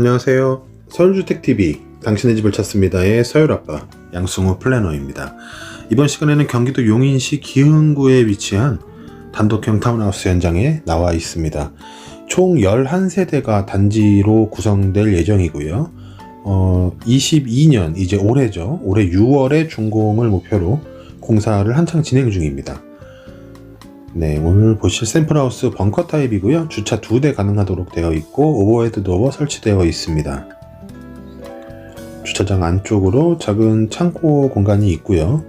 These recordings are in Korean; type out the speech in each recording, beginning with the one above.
안녕하세요. 서울주택TV 당신의 집을 찾습니다의 서열아빠 양승호 플래너입니다. 이번 시간에는 경기도 용인시 기흥구에 위치한 단독형 타운하우스 현장에 나와 있습니다. 총 11세대가 단지로 구성될 예정이고요. 어, 22년, 이제 올해죠. 올해 6월에 준공을 목표로 공사를 한창 진행 중입니다. 네, 오늘 보실 샘플하우스 벙커 타입이고요. 주차 두 대 가능하도록 되어 있고 오버헤드 도어 설치되어 있습니다. 주차장 안쪽으로 작은 창고 공간이 있고요.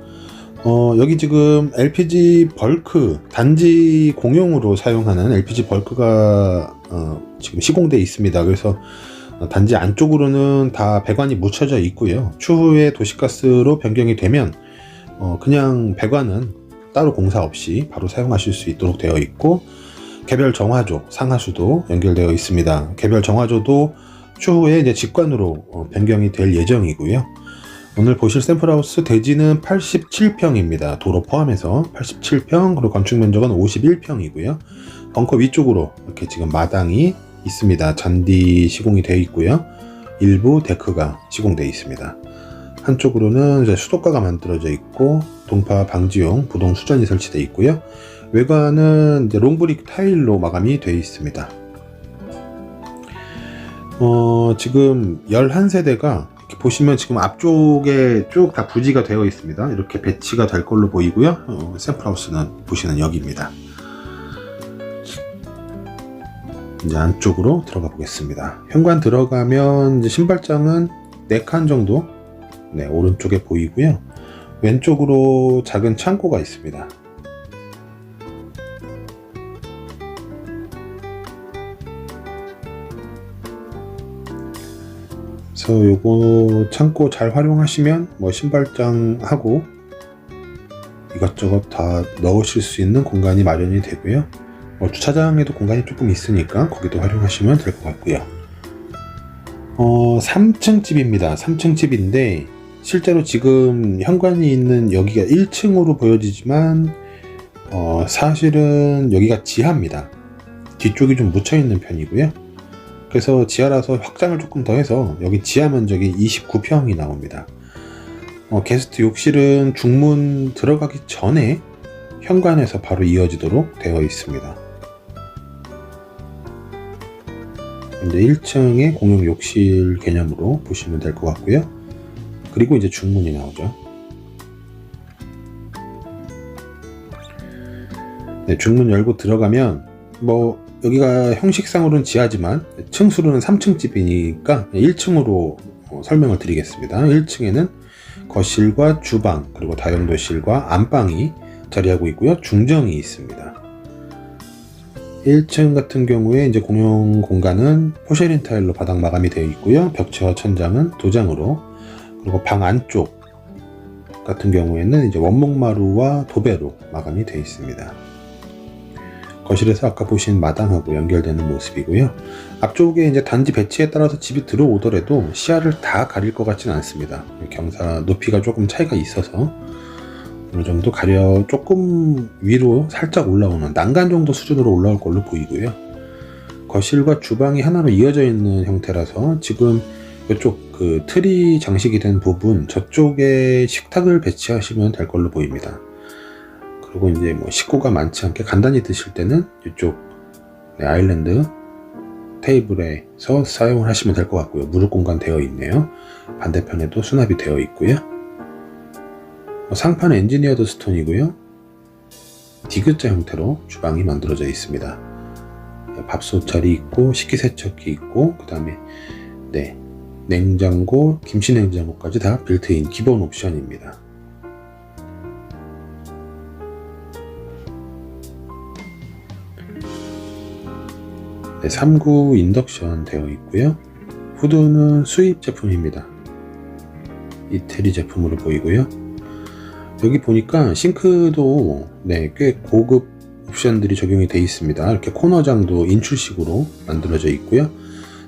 어, 여기 지금 LPG 벌크 단지 공용으로 사용하는 LPG 벌크가 어, 지금 시공돼 있습니다. 그래서 어, 단지 안쪽으로는 다 배관이 묻혀져 있고요. 추후에 도시가스로 변경이 되면 어, 그냥 배관은 따로 공사 없이 바로 사용하실 수 있도록 되어 있고 개별 정화조, 상하수도 연결되어 있습니다. 개별 정화조도 추후에 이제 직관으로 어, 변경이 될 예정이고요. 오늘 보실 샘플하우스 대지는 87평입니다. 도로 포함해서 87평, 그리고 건축 면적은 51평이고요. 벙커 위쪽으로 이렇게 지금 마당이 있습니다. 잔디 시공이 되어 있고요. 일부 데크가 시공되어 있습니다. 한쪽으로는 이제 수도가가 만들어져 있고 동파 방지용 부동 수전이 설치되어 있고요. 외관은 이제 롱브릭 타일로 마감이 되어 있습니다. 어, 지금 11세대가 이렇게 보시면 지금 앞쪽에 쭉 다 부지가 되어 있습니다. 이렇게 배치가 될 걸로 보이고요. 어, 샘플하우스는 보시는 여기입니다. 이제 안쪽으로 들어가 보겠습니다. 현관 들어가면 신발장은 4칸 정도 네, 오른쪽에 보이고요. 왼쪽으로 작은 창고가 있습니다. 그래서 요거 창고 잘 활용하시면 뭐 신발장하고 이것저것 다 넣으실 수 있는 공간이 마련이 되고요. 뭐 주차장에도 공간이 조금 있으니까 거기도 활용하시면 될 것 같고요. 어, 3층 집입니다. 3층 집인데 실제로 지금 현관이 있는 여기가 1층으로 보여지지만 어, 사실은 여기가 지하입니다. 뒤쪽이 좀 묻혀 있는 편이고요. 그래서 지하라서 확장을 조금 더 해서 여기 지하 면적이 29평이 나옵니다. 어, 게스트 욕실은 중문 들어가기 전에 현관에서 바로 이어지도록 되어 있습니다. 이제 1층에 공용 욕실 개념으로 보시면 될 것 같고요. 그리고 이제 중문이 나오죠. 네, 중문 열고 들어가면 뭐 여기가 형식상으로는 지하지만 층수로는 3층 집이니까 1층으로 어, 설명을 드리겠습니다. 1층에는 거실과 주방 그리고 다용도실과 안방이 자리하고 있고요. 중정이 있습니다. 1층 같은 경우에 이제 공용 공간은 포쉐린 타일로 바닥 마감이 되어 있고요. 벽체와 천장은 도장으로 그리고 방 안쪽 같은 경우에는 이제 원목마루와 도배로 마감이 되어 있습니다. 거실에서 아까 보신 마당하고 연결되는 모습이고요. 앞쪽에 이제 단지 배치에 따라서 집이 들어오더라도 시야를 다 가릴 것 같지는 않습니다. 경사 높이가 조금 차이가 있어서 어느 정도 가려 조금 위로 살짝 올라오는 난간 정도 수준으로 올라올 걸로 보이고요. 거실과 주방이 하나로 이어져 있는 형태라서 지금 이쪽 그 트리 장식이 된 부분 저쪽에 식탁을 배치하시면 될 걸로 보입니다. 그리고 이제 뭐 식구가 많지 않게 간단히 드실 때는 이쪽 네, 아일랜드 테이블에서 사용을 하시면 될 것 같고요. 무릎 공간 되어 있네요. 반대편에도 수납이 되어 있고요. 상판 엔지니어드 스톤이고요. 디귿자 형태로 주방이 만들어져 있습니다. 밥솥 자리 있고 식기세척기 있고 그 다음에 네 냉장고, 김치 냉장고까지 다 빌트인 기본 옵션입니다. 네, 3구 인덕션 되어 있고요. 후드는 수입 제품입니다. 이태리 제품으로 보이고요. 여기 보니까 싱크도 네, 꽤 고급 옵션들이 적용이 되어 있습니다. 이렇게 코너장도 인출식으로 만들어져 있고요.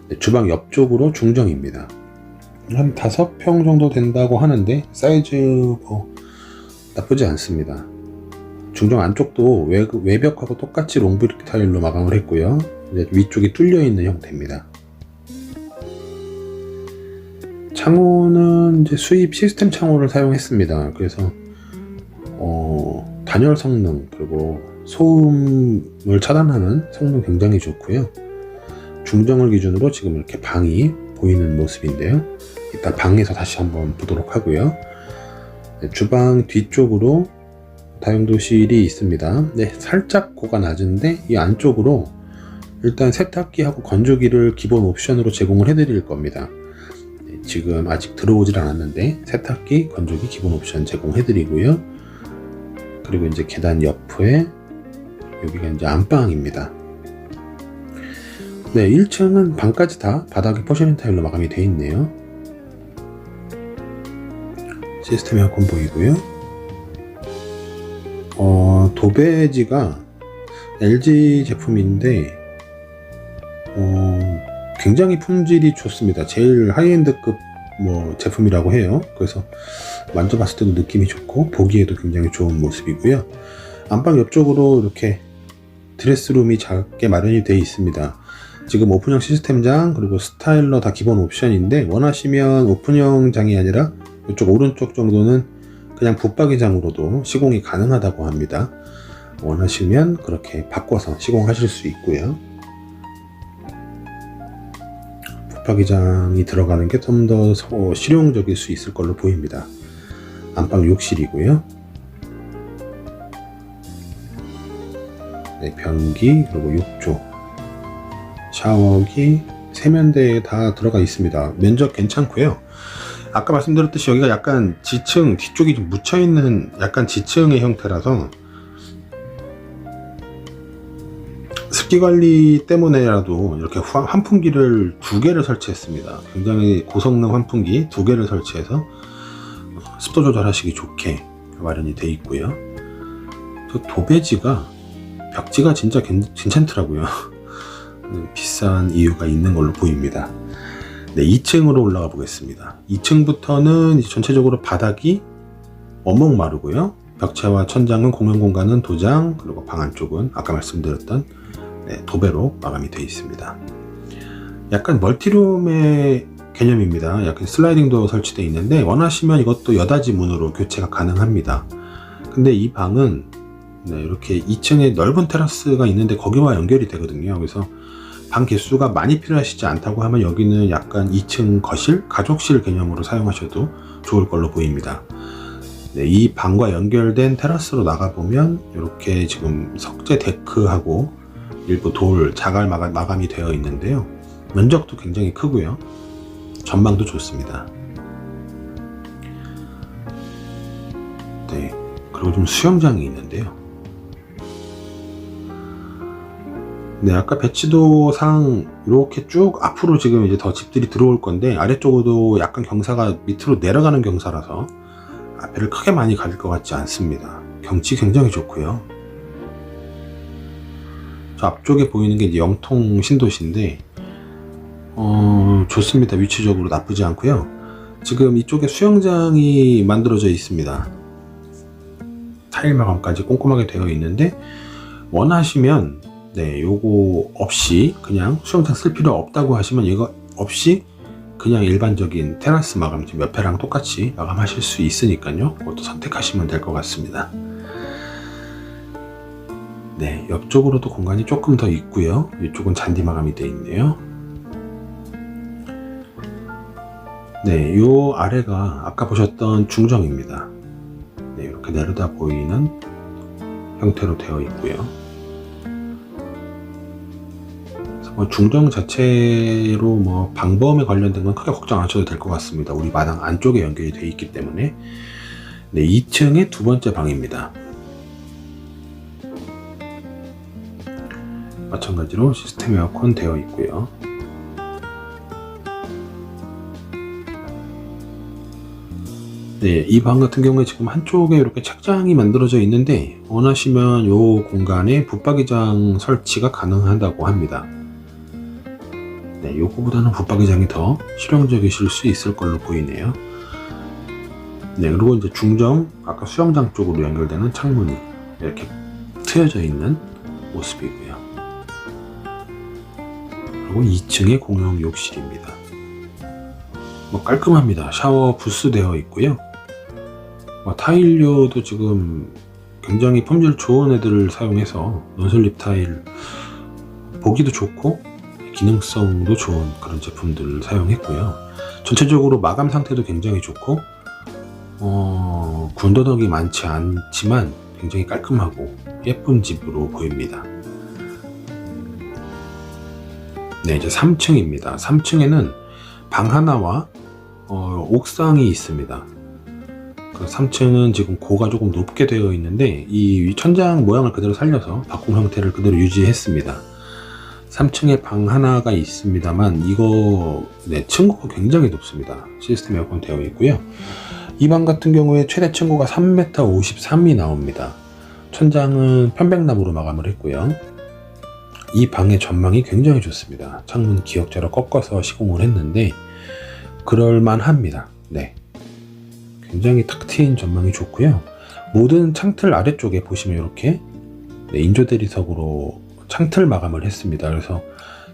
네, 주방 옆쪽으로 중정입니다. 한 5평 정도 된다고 하는데 사이즈 뭐 나쁘지 않습니다. 중정 안쪽도 외, 외벽하고 똑같이 롱브릭 타일로 마감을 했고요. 위쪽이 뚫려 있는 형태입니다. 창호는 이제 수입 시스템 창호를 사용했습니다. 그래서 어, 단열 성능 그리고 소음을 차단하는 성능 굉장히 좋고요. 중정을 기준으로 지금 이렇게 방이 보이는 모습인데요. 이따 방에서 다시 한번 보도록 하고요. 네, 주방 뒤쪽으로 다용도실이 있습니다. 네, 살짝 고가 낮은데 이 안쪽으로 일단 세탁기하고 건조기를 기본 옵션으로 제공을 해드릴 겁니다. 네, 지금 아직 들어오질 않았는데 세탁기, 건조기 기본 옵션 제공해드리고요. 그리고 이제 계단 옆에 여기가 이제 안방입니다. 네, 1층은 방까지 다 바닥에 포셔닝 타일로 마감이 되어 있네요. 시스템 에어컨 보이고요. 어, 도배지가 LG 제품인데 어, 굉장히 품질이 좋습니다. 제일 하이엔드급 뭐 제품이라고 해요. 그래서 만져봤을 때도 느낌이 좋고 보기에도 굉장히 좋은 모습이고요. 안방 옆쪽으로 이렇게 드레스룸이 작게 마련이 되어 있습니다. 지금 오픈형 시스템장 그리고 스타일러 다 기본 옵션인데 원하시면 오픈형 장이 아니라 이쪽 오른쪽 정도는 그냥 붙박이장으로도 시공이 가능하다고 합니다. 원하시면 그렇게 바꿔서 시공하실 수 있고요. 붙박이장이 들어가는 게 좀 더 실용적일 수 있을 걸로 보입니다. 안방 욕실이고요. 네, 변기 그리고 욕조 샤워기 세면대에 다 들어가 있습니다. 면적 괜찮고요. 아까 말씀드렸듯이 여기가 약간 지층 뒤쪽이 좀 묻혀 있는 약간 지층의 형태라서 습기 관리 때문에라도 이렇게 화- 환풍기를 두 개를 설치했습니다. 굉장히 고성능 환풍기 두 개를 설치해서 습도 조절하시기 좋게 마련이 되어 있고요. 저 도배지가 벽지가 진짜 괜, 괜찮더라고요. 음, 비싼 이유가 있는 걸로 보입니다. 네, 2층으로 올라가 보겠습니다. 2층부터는 전체적으로 바닥이 원목 마르고요. 벽체와 천장은 공용 공간은 도장, 그리고 방 안쪽은 아까 말씀드렸던 네, 도배로 마감이 되어 있습니다. 약간 멀티룸의 개념입니다. 약간 슬라이딩도 설치되어 있는데 원하시면 이것도 여닫이 문으로 교체가 가능합니다. 근데 이 방은 네, 이렇게 2층에 넓은 테라스가 있는데 거기와 연결이 되거든요. 그래서 방 개수가 많이 필요하시지 않다고 하면 여기는 약간 2층 거실, 가족실 개념으로 사용하셔도 좋을 걸로 보입니다. 네, 이 방과 연결된 테라스로 나가보면 이렇게 지금 석재 데크하고 일부 돌, 자갈 마감, 마감이 되어 있는데요. 면적도 굉장히 크고요. 전망도 좋습니다. 네, 그리고 좀 수영장이 있는데요. 네, 아까 배치도 상 이렇게 쭉 앞으로 지금 이제 더 집들이 들어올 건데 아래쪽으로 약간 경사가 밑으로 내려가는 경사라서 앞에를 크게 많이 가릴 것 같지 않습니다. 경치 굉장히 좋고요. 저 앞쪽에 보이는 게 영통 신도시인데 어, 좋습니다. 위치적으로 나쁘지 않고요. 지금 이쪽에 수영장이 만들어져 있습니다. 타일 마감까지 꼼꼼하게 되어 있는데 원하시면 네, 요거 없이 그냥 수영장 쓸 필요 없다고 하시면 이거 없이 그냥 일반적인 테라스 마감 지금 옆에랑 똑같이 마감하실 수 있으니까요. 그것도 선택하시면 될 것 같습니다. 네, 옆쪽으로도 공간이 조금 더 있고요. 이쪽은 잔디 마감이 되어 있네요. 네, 요 아래가 아까 보셨던 중정입니다. 네, 이렇게 내려다 보이는 형태로 되어 있고요. 중정 자체로 뭐 방범에 관련된 건 크게 걱정 안 하셔도 될 것 같습니다. 우리 마당 안쪽에 연결이 되어 있기 때문에 네, 2층의 두 번째 방입니다. 마찬가지로 시스템 에어컨 되어 있고요. 네, 이 방 같은 경우에 지금 한쪽에 이렇게 책장이 만들어져 있는데 원하시면 이 공간에 붙박이장 설치가 가능하다고 합니다. 네, 요거보다는 붙박이장이 더 실용적이실 수 있을 걸로 보이네요. 네, 그리고 이제 중정, 아까 수영장 쪽으로 연결되는 창문이 이렇게 트여져 있는 모습이고요. 그리고 2층의 공용 욕실입니다. 뭐 깔끔합니다. 샤워 부스 되어 있고요. 뭐 타일료도 지금 굉장히 품질 좋은 애들을 사용해서 논슬립 타일 보기도 좋고 기능성도 좋은 그런 제품들을 사용했고요. 전체적으로 마감 상태도 굉장히 좋고 어, 군더더기 많지 않지만 굉장히 깔끔하고 예쁜 집으로 보입니다. 네, 이제 3층입니다. 3층에는 방 하나와 어, 옥상이 있습니다. 그 3층은 지금 고가 조금 높게 되어 있는데 이 천장 모양을 그대로 살려서 바꿈 형태를 그대로 유지했습니다. 3층에 방 하나가 있습니다만 이거 네, 층고가 굉장히 높습니다. 시스템 에어컨 되어 있고요. 이 방 같은 경우에 최대 층고가 3m 53이 나옵니다. 천장은 편백나무로 마감을 했고요. 이 방의 전망이 굉장히 좋습니다. 창문 기역자로 꺾어서 시공을 했는데 그럴만합니다. 네. 굉장히 탁 트인 전망이 좋고요. 모든 창틀 아래쪽에 보시면 이렇게 네, 인조 대리석으로 창틀 마감을 했습니다. 그래서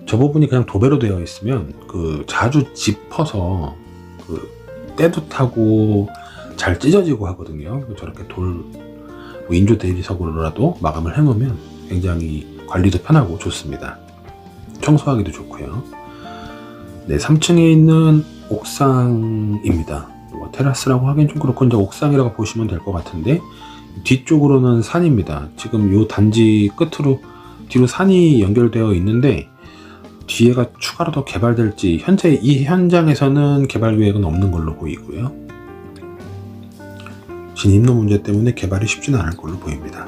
저 부분이 그냥 도배로 되어 있으면 그 자주 짚어서 그 때도 타고 잘 찢어지고 하거든요. 저렇게 돌 뭐 인조 대리석으로라도 마감을 해놓으면 굉장히 관리도 편하고 좋습니다. 청소하기도 좋고요. 네, 3층에 있는 옥상입니다. 뭐 테라스라고 하긴 좀 그렇고 이제 옥상이라고 보시면 될 것 같은데 뒤쪽으로는 산입니다. 지금 요 단지 끝으로 뒤로 산이 연결되어 있는데 뒤에가 추가로 더 개발될지 현재 이 현장에서는 개발 계획은 없는 걸로 보이고요. 진입로 문제 때문에 개발이 쉽지는 않을 걸로 보입니다.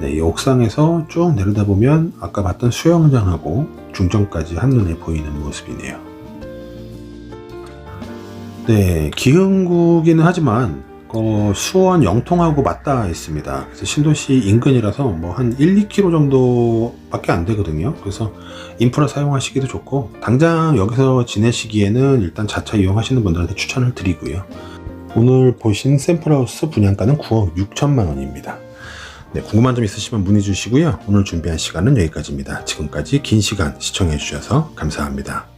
네, 이 옥상에서 쭉 내려다 보면 아까 봤던 수영장하고 중정까지 한눈에 보이는 모습이네요. 네, 기흥구기는 하지만 어, 수원 영통하고 맞닿아 있습니다. 그래서 신도시 인근이라서 뭐 한 1, 2km 정도밖에 안 되거든요. 그래서 인프라 사용하시기도 좋고 당장 여기서 지내시기에는 일단 자차 이용하시는 분들한테 추천을 드리고요. 오늘 보신 샘플하우스 분양가는 9억 6천만 원입니다. 네, 궁금한 점 있으시면 문의 주시고요. 오늘 준비한 시간은 여기까지입니다. 지금까지 긴 시간 시청해 주셔서 감사합니다.